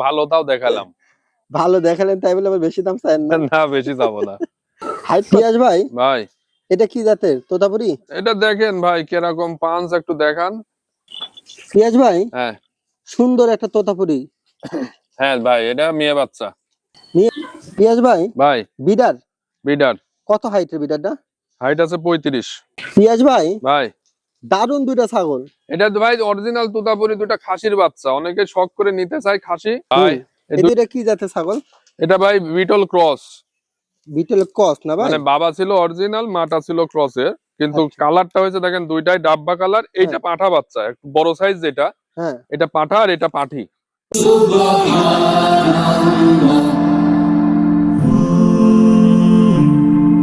ভালো তাও দেখালাম। ভালো দেখালেন তাই বলে আবার বেশি দাম চাইেন না? না বেশি যাব না। হাই পিয়াজ ভাই ভাই। এটা কি জাতের? তোতাপুরি? এটা দেখেন ভাই কীরকম পাঁচ একটু দেখান। পিয়াজ ভাই হ্যাঁ। সুন্দর একটা তোতাপুরি। হ্যাঁ ভাই এটা মেয়ে বাচ্চা। পিয়াজ ভাই ভাই। বিডার। বিডার। কত হাইটের বিডারটা? হাইট আছে পঁয়ত্রিশ। পিয়াজ ভাই ভাই। দারুণ দুইটা ছাগল। এটা ভাই অরিজিনাল তুতাপুরি দুটা খাসির বাচ্চা। অনেকে শখ করে নিতে চায় খাসি। দুইটা কি জাতের ছাগল? এটা ভাই বিটল ক্রস। বিটল ক্রস না ভাই? মানে বাবা ছিল অরিজিনাল মাটা ছিল ক্রসের। কিন্তু আচ্ছা। কালারটা হয়েছে দেখেন দুইটাই ডাব্বা কালার এইটা পাঠা বাচ্চা একটু বড় সাইজ যেটা। হ্যাঁ। এটা পাঠা আর এটা পাঠি।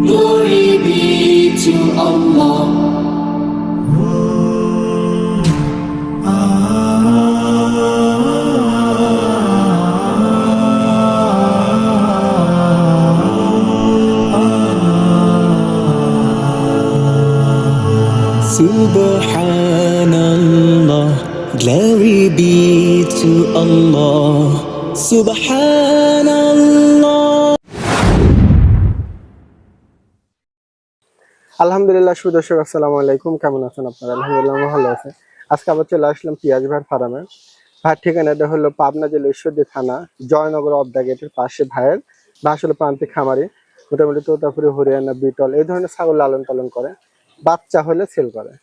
Glory be to Allah. Subhanallah, glory be to Allah. Subhanallah. আলহামদুলিল্লাহ সুদর্শক আসসালামু আলাইকুম। কেমন আছেন আপনারা? আলহামদুলিল্লাহ ভালো আছে। আজকে আবার চলে আসলাম পিয়াজ ফার্মে। ভাইয়ের ঠিকানাটা হলো পাবনা জেলা ঈশ্বরদী থানা জয়নগর অবদা গেটের পাশে ভাইয়ের বা আসলে প্রান্তিক খামারি মোটামুটি তোতাপুরি হরিয়ানা বিটল এই ধরনের ছাগল লালন পালন করে। বাচ্চা হলে সেল করে।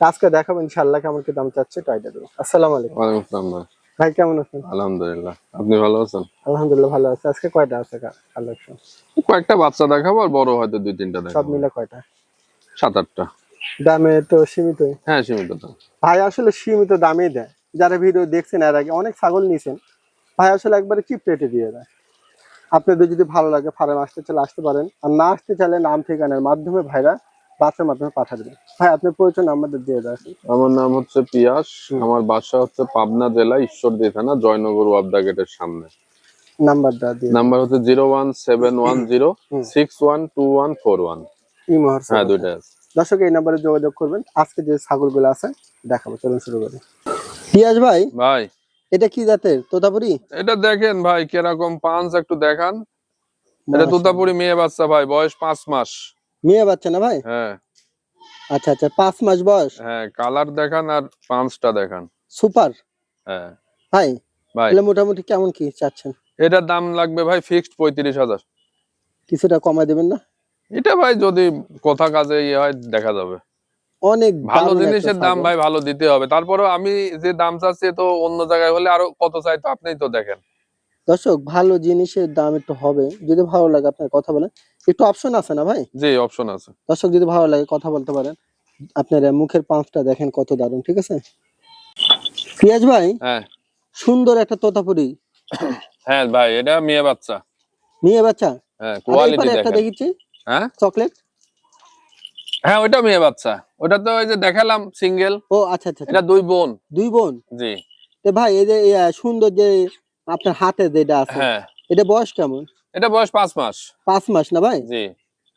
আজকে দেখাবো ইনশাল্লাহ কেমন কি দাম চাচ্ছে টাইটা দেবো। আসসালামু আলাইকুম। ওয়ালাইকুম আসসালাম ভাই। ভাই কেমন আছেন? আলহামদুলিল্লাহ। আপনি ভালো আছেন? আলহামদুলিল্লাহ ভালো আছে। আজকে কয়টা আছে কালেকশন কয়েকটা বাচ্চা দেখাবো আর বড় হয়তো দুই তিনটা দেখাবো। সব মিলে কয়টা? সাত আটটা। দামে তো সীমিত হ্যাঁ সীমিত দাম। ভাই আসলে সীমিত দামেই দেয়। যারা ভিডিও দেখছেন এর আগে অনেক ছাগল নিয়েছেন ভাই আসলে একবারে চিপ রেটে দিয়ে দেয়। আপনাদের যদি ভালো লাগে ফার্মে আসতে চাইলে আসতে পারেন। আর না আসতে চাইলে নাম ঠিকানার মাধ্যমে ভাইরা বাচ্চার মাধ্যমে পাঠা দেবেন। ভাই আপনার পরিচয় নাম্বারটা দিয়ে দেয় আমার নাম হচ্ছে পিয়াস আমার বাসা হচ্ছে পাবনা জেলা ঈশ্বরদী থানা জয়নগর ওয়াবদা গেটের সামনে। নাম্বারটা দিয়ে নাম্বার হচ্ছে zero one seven one zero six one two one four one. হ্যাঁ দুইটা আছে। দর্শক এই নাম্বারে যোগাযোগ করবেন। আজকে যে ছাগলগুলো আছে দেখাবো। চলুন শুরু করি। পিয়াজ ভাই ভাই। এটা কি জাতের? তোতাপুরি? এটা দেখেন ভাই কীরকম পাঁচ একটু দেখান। এটা তুতাপুরি মেয়ে বাচ্চা ভাই বয়স পাঁচ মাস। মেয়ে বাচ্চা না ভাই? হ্যাঁ। আচ্ছা আচ্ছা পাঁচ মাস বয়স? হ্যাঁ কালার দেখান আর পাঁচটা দেখান। সুপার? হ্যাঁ। ভাই ভাই। তাহলে মোটামুটি কেমন কি চাচ্ছেন? এটার দাম লাগবে ভাই ফিক্সড পঁয়ত্রিশ হাজার। কিছুটা কমাই দেবেন না? এটা ভাই যদি কথা কাজে ইয়ে হয় দেখা যাবে। অনেক ভালো জিনিসের দাম ভাই ভালো দিতে হবে। তারপরে আমি যে দাম চাচ্ছি তো অন্য জায়গায় হলে আরও কত চাই তো আপনিই তো দেখেন। দর্শক ভালো জিনিসের দাম একটু হবে। যদি ভালো লাগে আপনার কথা বলেন। একটু অপশন আছে না ভাই? জি অপশন আছে। দর্শক যদি ভালো লাগে কথা বলতে পারেন। আপনার মুখের পাঁচটা দেখেন কত দারুণ ঠিক আছে? পিয়াজ ভাই হ্যাঁ। সুন্দর একটা তোতাপুরি। হ্যাঁ ভাই এটা মেয়ে বাচ্চা। নিয়ে বাচ্চা? হ্যাঁ কোয়ালিটি একটা দেখেছি হ্যাঁ? চকলেট? হ্যাঁ ওইটা মেয়ে বাচ্চা। ওটা তো ওই যে দেখালাম সিঙ্গেল ও আচ্ছা আচ্ছা আচ্ছা। এটা দুই বোন। দুই বোন? জি। তো ভাই এই যে সুন্দর যে আপনার হাতে যেটা আছে হ্যাঁ। এটা বয়স কেমন? এটা বয়স পাঁচ মাস। পাঁচ মাস না ভাই? জি।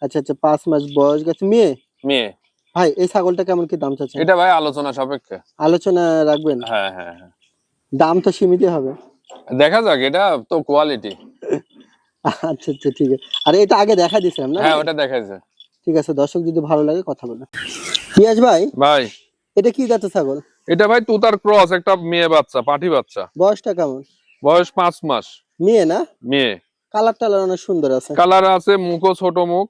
আচ্ছা আচ্ছা পাঁচ মাস বয়স গেছে। মেয়ে? মেয়ে। ভাই এই ছাগলটা কেমন কি দাম চাচ্ছেন? এটা ভাই আলোচনা সাপেক্ষে। আলোচনা রাখবেন? হ্যাঁ হ্যাঁ হ্যাঁ। দাম তো সীমিত হবে। দেখা যাক এটা তো কোয়ালিটি আচ্ছা আচ্ছা ঠিক আছে। আর এটা আগে দেখা দিছিলাম না? হ্যাঁ ওটা দেখাইছে। ঠিক আছে দর্শক যদি ভালো লাগে কথা বলেন পিয়াজ ভাই? ভাই। এটা কি জাতের ছাগল? এটা ভাই তুতার ক্রস একটা মেয়ে বাচ্চা পাঠি বাচ্চা। বয়সটা কেমন? বয়স পাঁচ মাস। মেয়ে না? মেয়ে। কালার টালার অনেক সুন্দর আছে। কালার আছে মুখও ছোট মুখ।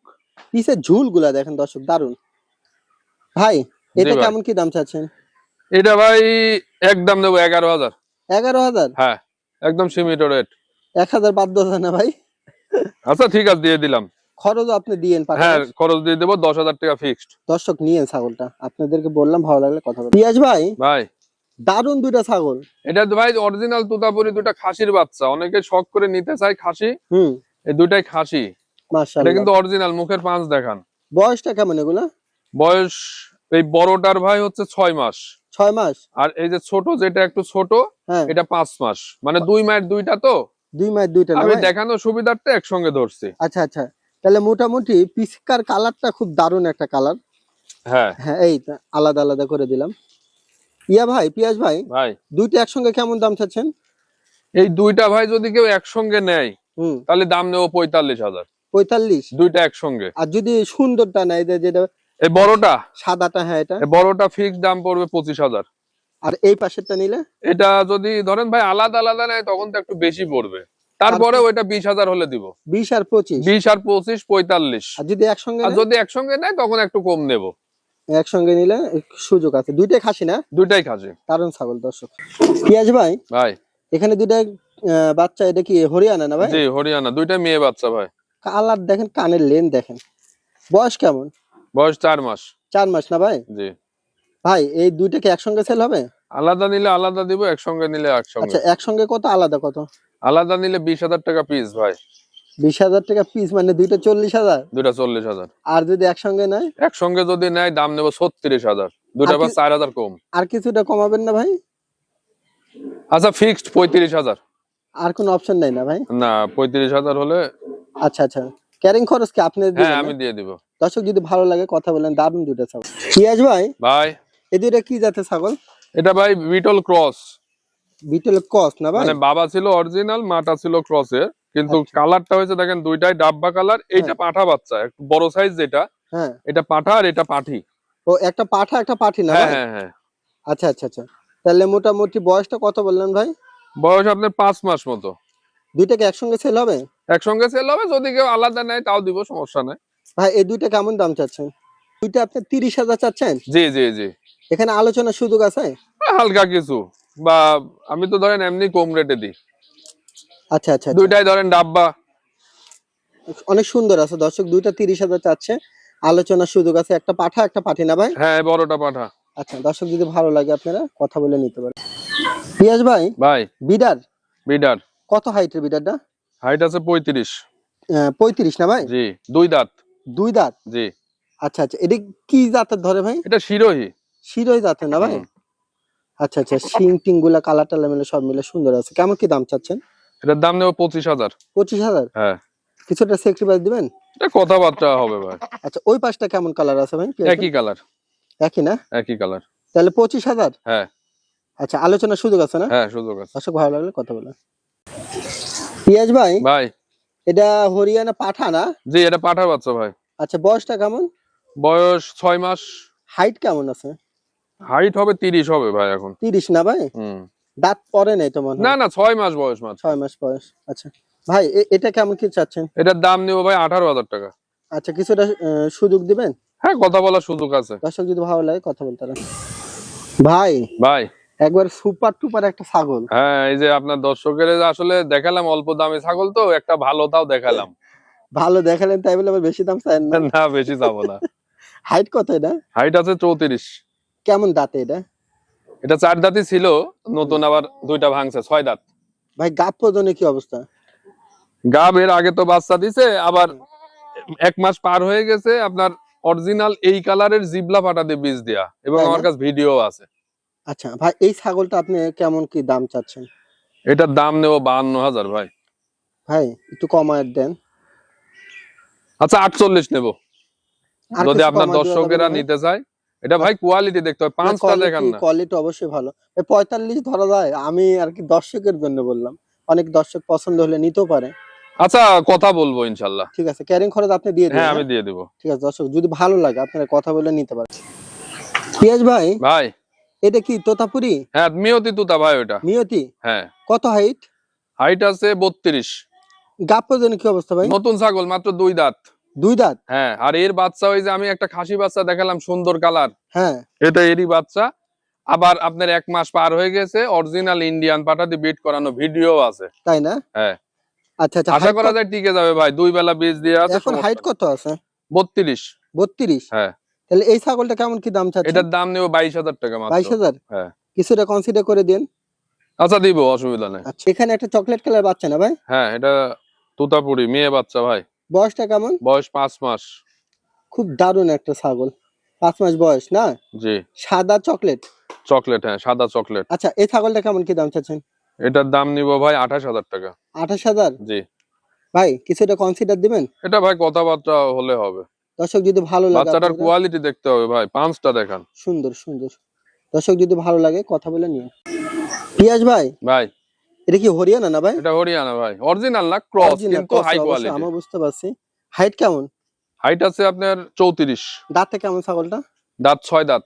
পিসের ঝুলগুলা দেখেন দর্শক দারুণ ভাই এটা কেমন কি দাম চাচ্ছেন? এটা ভাই একদম দেবো এগারো হাজার। এগারো হাজার? হ্যাঁ একদম সীমিত রেট এক হাজার বাদ দশ না ভাই। আচ্ছা ঠিক আছে দিয়ে দিলাম। খরচ আপনি দিয়েন হ্যাঁ খরচ। দিয়ে দেবো দশ হাজার টাকা ফিক্সড দর্শক নিয়েন ছাগলটা। আপনাদেরকে বললাম ভালো লাগলে কথা বলেন পিয়াজ ভাই ভাই। দারুণ দুইটা ছাগল। এটা তো ভাই অরিজিনাল তুতাপুরি দুটা খাসির বাচ্চা। অনেকে শখ করে নিতে চায় খাসি। হুম। এই দুইটাই খাসি। এটা কিন্তু অরিজিনাল মুখের পাঁচ দেখান। বয়সটা কেমন এগুলা? বয়স এই বড়টার ভাই হচ্ছে ছয় মাস। ছয় মাস? আর এই যে ছোট যেটা একটু ছোট হ্যাঁ। এটা পাঁচ মাস। মানে দুই মায়ের দুইটা তো? দুই মাস দুইটা আমি? দেখানো সুবিধার্থে একসঙ্গে ধরছি। আচ্ছা আচ্ছা। তাহলে মোটামুটি পিসকার কালারটা খুব দারুণ একটা কালার হ্যাঁ। হ্যাঁ এই আলাদা আলাদা করে দিলাম। ইয়া ভাই পিয়াজ ভাই ভাই। দুইটা একসঙ্গে কেমন দাম চাচ্ছেন? এই দুইটা ভাই যদি কেউ একসঙ্গে নেয় তাহলে দাম নেব পঁয়তাল্লিশ হাজার। পঁয়তাল্লিশ? দুইটা একসঙ্গে। আর যদি সুন্দরটা নেয় যেটা এই বড়টা? সাদাটা হ্যাঁ এটা। বড়টা ফিক্সড দাম পড়বে পঁচিশ হাজার। আর এই পাশেরটা নিলে? এটা যদি ধরেন ভাই আলাদা আলাদা নেয় তখন তো একটু বেশি পড়বে। তারপরে ওইটা বিশ হাজার হলে দিব। বিশ আর পঁচিশ? বিশ আর পঁচিশ পঁয়তাল্লিশ। আর যদি একসঙ্গে আর যদি একসঙ্গে নেয় তখন একটু কম নেব। একসঙ্গে নিলে সুযোগ আছে। দুইটাই খাসি না? দুইটাই খাসি। কারণ ছাগল দর্শক। পিয়াজ ভাই ভাই। এখানে দুইটা বাচ্চা এটা কি হরিয়ানা না ভাই? জি হরিয়ানা। দুইটা মেয়ে বাচ্চা ভাই। কালার দেখেন কানের লেন দেখেন। বয়স কেমন? বয়স চার মাস। চার মাস না ভাই? জি। ভাই এই দুইটা কি একসঙ্গে সেল হবে? আলাদা নিলে আলাদা দিব একসঙ্গে নিলে একসঙ্গে। আচ্ছা একসঙ্গে কত আলাদা কত? আলাদা নিলে বিশ হাজার টাকা পিস ভাই। বিশ হাজার টাকা পিস মানে দুইটা চল্লিশ হাজার? দুইটা চল্লিশ হাজার। আর যদি একসঙ্গে নেয়? একসঙ্গে যদি নেয় দাম নেব ছত্রিশ হাজার। আর বা চার হাজার কম। আর কিছুটা কমাবেন না ভাই? আচ্ছা ফিক্সড পঁয়ত্রিশ হাজার। আর কোনো অপশন নাই না ভাই? না পঁয়ত্রিশ হাজার হলে আচ্ছা আচ্ছা। ক্যারিং খরচ কি আপনি হ্যাঁ আমি দিয়ে দিব। দর্শক যদি ভালো লাগে কথা বলেন দারুণ দুটো ছাগল। পিয়াজ ভাই ভাই। এই দুইটা কি জাতের ছাগল? এটা ভাই বিটল ক্রস। বিটল কস না ভাই? মানে বাবা ছিল অরিজিনাল মাটা ছিল ক্রসের। কিন্তু আচ্ছা। কালারটা হয়েছে দেখেন দুইটাই ডাব্বা কালার এইটা পাঠা বাচ্চা একটু বড় সাইজ যেটা হ্যাঁ। এটা পাঠা আর এটা পাঠি। ও একটা পাঠা একটা পাঠি না হ্যাঁ হ্যাঁ হ্যাঁ। আচ্ছা আচ্ছা আচ্ছা। তাহলে মোটামুটি বয়সটা কত বললেন ভাই? বয়স আপনার পাঁচ মাস মতো। দুইটাকে একসঙ্গে সেল হবে? একসঙ্গে সেল হবে যদি কেউ আলাদা নেয় তাও দিব সমস্যা নেই। ভাই এই দুইটা কেমন দাম চাচ্ছেন? দুইটা আপনি তিরিশ হাজার চাচ্ছেন? জি জি জি। এখানে আলোচনার সুযোগ আছে? হালকা কিছু। বা আমি তো ধরেন এমনি কম রেটে দিই। আচ্ছা আচ্ছা। দুইটাই ধরেন ডাব্বা। অনেক সুন্দর আছে দর্শক দুইটা তিরিশ হাজার চাচ্ছে। আলোচনার সুযোগ আছে একটা পাঠা একটা পাঠি না ভাই? হ্যাঁ বড়টা পাঠা। আচ্ছা দর্শক যদি ভালো লাগে আপনারা কথা বলে নিতে পারেন। পিয়াজ ভাই ভাই। বিডার? বিডার। কত হাইটের বিডারটা? হাইট আছে পঁয়ত্রিশ। পঁয়ত্রিশ না ভাই? জি দুই দাঁত। দুই দাঁত? জি। আচ্ছা আচ্ছা এটা কি জাতের ধরে ভাই? এটা শিরোহী। শিরোই জাতের না ভাই? আচ্ছা আচ্ছা শিং টিংগুলা কালার টালার মিলে সব মিলে সুন্দর আছে। কেমন কি দাম চাচ্ছেন? এটার দাম নেব পঁচিশ হাজার। পঁচিশ হাজার? হ্যাঁ। কিছুটা সেক্রিফাইস দিবেন? এটা কথাবার্তা হবে ভাই। আচ্ছা ওই পাশটা কেমন কালার আছে ভাই? একই কালার একই না? একই কালার তাহলে পঁচিশ হাজার? হ্যাঁ। আচ্ছা আলোচনার সুযোগ আছে না? হ্যাঁ সুযোগ আছে। দর্শক ভালো লাগলে কথা বলে পিয়াজ ভাই ভাই। এটা হরিয়ানা পাঠা না? জি এটা পাঠার বাচ্চা ভাই। আচ্ছা বয়সটা কেমন? বয়স ছয় মাস। হাইট কেমন আছে? হাইট হবে তিরিশ হবে ভাই এখন। তিরিশ না ভাই? হুম। দাঁত পরে নাই তোমার না না ছয় মাস বয়স মাত্র। ছয় মাস বয়স আচ্ছা। ভাই এটা কেমন কি চাচ্ছেন? এটার দাম নেব ভাই আঠারো হাজার টাকা। আচ্ছা কিছুটা সুযোগ দিবেন? হ্যাঁ কথা বলার সুযোগ আছে। দর্শক যদি ভালো লাগে কথা বলতে ভাই ভাই। একবার সুপার টুপার একটা ছাগল। হ্যাঁ এই যে আপনার দর্শকের আসলে দেখালাম অল্প দামে ছাগল তো একটা ভালো তাও দেখালাম। ভালো দেখালেন তাই বলে আবার বেশি দাম চান না? না বেশি যাব না। হাইট কত এটা? হাইট আছে চৌত্রিশ। কেমন দাঁতে এটা? এটা চার দাঁতই ছিল নতুন আবার দুইটা ভাঙছে ছয় দাঁত। ভাই গাপ প্রজনে কি অবস্থা? গাব এর আগে তো বাচ্চা দিছে আবার এক মাস পার হয়ে গেছে আপনার অরিজিনাল এই কালারের জিবলা পাটা দিয়ে বীজ দেয়া এবং আমার কাছে ভিডিও আছে। আচ্ছা ভাই এই ছাগলটা আপনি কেমন কি দাম চাচ্ছেন? এটার দাম নেব বাহান্ন হাজার ভাই। ভাই একটু কমায় দেন। আচ্ছা আটচল্লিশ নেব। যদি আপনার দর্শকেরা নিতে চায়। এটা ভাই কোয়ালিটি দেখতে হয় পাঁচটা দেখান না। কোয়ালিটি অবশ্যই ভালো। এই পঁয়তাল্লিশ ধরা যায় আমি আর কি দর্শকের জন্য বললাম। অনেক দর্শক পছন্দ হলে নিতেও পারে। আচ্ছা কথা বলব ইনশাল্লাহ। ঠিক আছে ক্যারিং খরচ আপনি দিয়ে দিন হ্যাঁ হ্যাঁ? আমি দিয়ে দিব। ঠিক আছে দর্শক যদি ভালো লাগে আপনারা কথা বলে নিতে পারেন। পিয়াজ ভাই ভাই। এটা কি তোতাপুরি? হ্যাঁ মিয়তি তুতা ভাই ওটা মিয়তি? হ্যাঁ। কত হাইট হাইট আছে বত্রিশ। গাপ প্রজনে কি অবস্থা ভাই? নতুন ছাগল মাত্র দুই দাঁত। দুই দাঁত? হ্যাঁ আর এর বাচ্চা ওই যে আমি একটা খাসি বাচ্চা দেখালাম সুন্দর কালার হ্যাঁ। এটা এরই বাচ্চা। আবার আপনার এক মাস পার হয়ে গেছে অরিজিনাল ইন্ডিয়ান পাঠাতে বিট করানো ভিডিও আছে। তাই না? হ্যাঁ। আচ্ছা আচ্ছা আশা করা যায় টিকে যাবে ভাই দুই বেলা বীজ দিয়ে আছে এখন হাইট কত আছে? বত্রিশ। বত্রিশ? হ্যাঁ। তাহলে এই ছাগলটা কেমন কি দাম চাচ্ছে এটার দাম নেব বাইশ হাজার টাকা বাইশ মাত্র হাজার? হ্যাঁ। কিছুটা কনসিডার করে দিন। আচ্ছা দিব অসুবিধা নেই। আচ্ছা এখানে একটা চকলেট কালার বাচ্চা না ভাই? হ্যাঁ এটা তোতাপুরি মেয়ে বাচ্চা ভাই। বয়সটা কেমন? বয়স পাঁচ মাস। খুব দারুণ একটা ছাগল। পাঁচ মাস বয়স না? জি। সাদা চকলেট? চকলেট হ্যাঁ সাদা চকলেট। আচ্ছা এই ছাগলটা কেমন কি দাম চাচ্ছেন? এটার দাম নিব ভাই আঠাশ হাজার টাকা। আঠাশ হাজার? জি। ভাই কিছুটা কনসিডার দিবেন? এটা ভাই কথাবার্তা হলে হবে। দর্শক যদি ভালো লাগে বাচ্চাটার কোয়ালিটি দেখতে হবে ভাই পাঁচটা দেখান। সুন্দর সুন্দর। দর্শক যদি ভালো লাগে কথা বলে নিও পিয়াজ ভাই? ভাই। এটা কি হরিয়ানা না ভাই? এটা হরিয়ানা ভাই। অরিজিনাল না ক্রস কিন্তু হাই কোয়ালিটি আমরা বুঝতে পারছি। হাইট কেমন? হাইট আছে আপনার চৌত্রিশ। দাঁতে কেমন ছাগলটা? দাঁত ছয় দাঁত।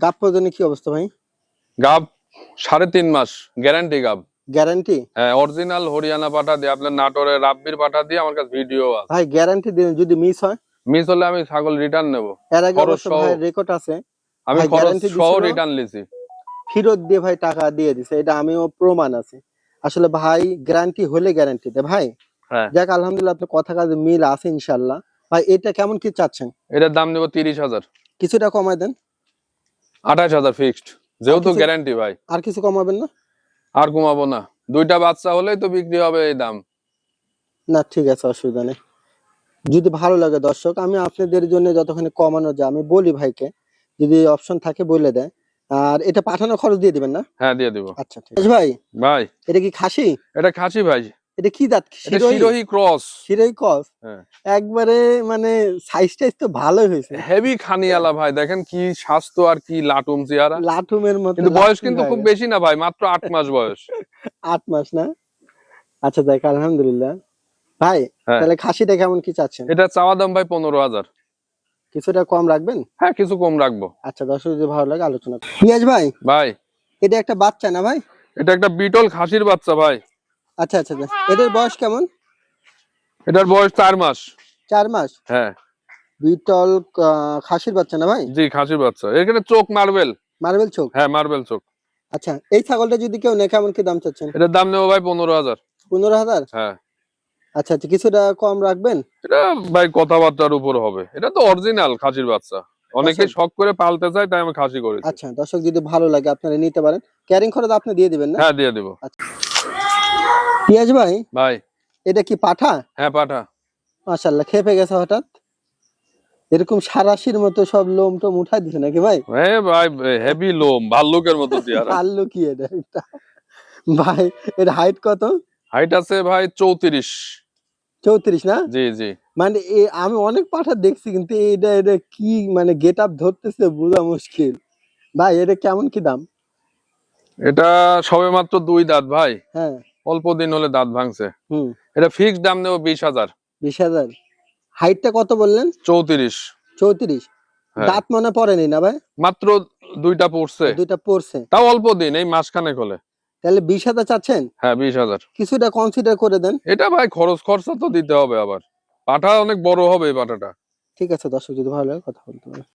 গাপ পর্যন্ত কি অবস্থা ভাই? গাব সাড়ে তিন মাস গ্যারান্টি গাব। গ্যারান্টি হ্যাঁ অরিজিনাল হরিয়ানা পাঠা দিয়ে আপনার নাটোরের রাব্বির পাঠা দিয়ে আমার কাছে ভিডিও আছে। ভাই গ্যারান্টি দিন যদি মিস হয়? মিস হলে আমি ছাগল রিটার্ন নেব। এর আগে অবশ্য ভাই রেকর্ড আছে। আমি খরচ সহ রিটার্ন লিছি। ফেরত দিয়ে ভাই টাকা দিয়ে দিছে এটা আমিও প্রমাণ আছে। আসলে ভাই গ্যারান্টি হলে গ্যারান্টি দেয় ভাই। হ্যাঁ। যাক আলহামদুলিল্লাহ আপনার কথা কাজে মিল আছে ইনশাল্লাহ ভাই এটা কেমন কি চাচ্ছেন? এটার দাম নেব তিরিশ হাজার। কিছুটা কমায় দেন। আঠাশ হাজার ফিক্সড যেহেতু গ্যারান্টি ভাই। আর কিছু কমাবেন না? আর কমাবো না। দুইটা বাচ্চা হলেই তো বিক্রি হবে এই দাম। না ঠিক আছে অসুবিধা নেই। যদি ভালো লাগে দর্শক আমি আপনাদের জন্য যতক্ষণ কমানো যায় আমি বলি ভাইকে যদি অপশন থাকে বলে দেয়। আর এটা পাঠানোর খরচ দিয়ে দিবেন না? হ্যাঁ দিয়ে দিব। আচ্ছা ঠিক আছে। ভাই ভাই। এটা কি খাসি? এটা খাসি ভাই। এটা কি দাঁত? শিরোহী? ক্রস। শিরোহী কস হ্যাঁ। একবারে মানে সাইজ টাইজ তো ভালো হয়েছে। হেভি খানিয়ালা ভাই। দেখেন কি স্বাস্থ্য আর কি লাটুম চেহারা। লাটুমের মতো কিন্তু বয়স কিন্তু খুব বেশি না ভাই। মাত্র আট মাস বয়স। আট মাস না? আচ্ছা দেখ আলহামদুলিল্লাহ। ভাই হ্যাঁ। তাহলে খাসিটা কেমন কি চাচ্ছেন? এটা চাওয়া দাম ভাই পনেরো হাজার। কিছুটা কম রাখবেন? হ্যাঁ কিছু কম রাখব। আচ্ছা দর্শক যদি ভালো লাগে আলোচনা। পিয়াজ ভাই ভাই। এটা একটা বাচ্চা না ভাই? এটা একটা বিটল খাসির বাচ্চা ভাই। আচ্ছা আচ্ছা আচ্ছা। এটার বয়স কেমন? এটার বয়স চার মাস। চার মাস? হ্যাঁ। বিটল খাসির বাচ্চা না ভাই? জি খাসির বাচ্চা। এখানে চোখ মার্বেল। মার্বেল চোখ? হ্যাঁ মার্বেল চোখ। আচ্ছা এই ছাগলটা যদি কেউ নেয় কেমন কি দাম চাচ্ছেন? এটার দাম নেব ভাই পনেরো হাজার। পনেরো হাজার? হ্যাঁ। আচ্ছা আচ্ছা কিছুটা কম রাখবেন? এটা ভাই কথাবার্তার উপর হবে। এটা তো অরিজিনাল খাসির বাচ্চা। অনেকে আচ্ছা। শখ করে পালতে চায় তাই আমি খাসি করেছি। আচ্ছা দর্শক যদি ভালো লাগে আপনারা নিতে পারেন। ক্যারিং খরচ আপনি দিয়ে দিবেন না? হ্যাঁ দিয়ে দিব। পিয়াজ ভাই ভাই। এটা কি পাঠা? হ্যাঁ পাঠা। মাশাল্লাহ খেপে গেছে হঠাৎ? এরকম সারাশির মতো সব লোম টোম উঠাই দিছে নাকি ভাই? হ্যাঁ ভাই হেভি লোম ভাল্লুকের মতো চেহারা। পারল কি এটা? ভাই এর হাইট কত? হাইট আছে ভাই চৌত্রিশ। চৌত্রিশ না? জি জি। মানে আমি অনেক পাঠা দেখছি কিন্তু এটা এটা কি মানে গেট আপ ধরতেছে বোঝা মুশকিল। ভাই এটা কেমন কি দাম? এটা সবে মাত্র দুই দাঁত ভাই। হ্যাঁ। অল্প দিন হলে দাঁত ভাঙছে। হুম। এটা ফিক্সড দাম নেব বিশ হাজার। বিশ হাজার। হাইটটা কত বললেন? চৌত্রিশ। চৌত্রিশ। হ্যাঁ। দাঁত মনে পড়েনি না ভাই? মাত্র দুইটা পড়ছে। দুইটা পড়ছে। তাও অল্প দিন এই মাসখানেক হলে। তাহলে বিশ হাজার চাচ্ছেন? হ্যাঁ বিশ হাজার। কিছুটা কনসিডার করে দেন। এটা ভাই খরচ খরচা তো দিতে হবে আবার। পাঠা অনেক বড় হবে এই পাঠাটা। ঠিক আছে দর্শক যদি ভালো লাগে কথা বলতে পারেন।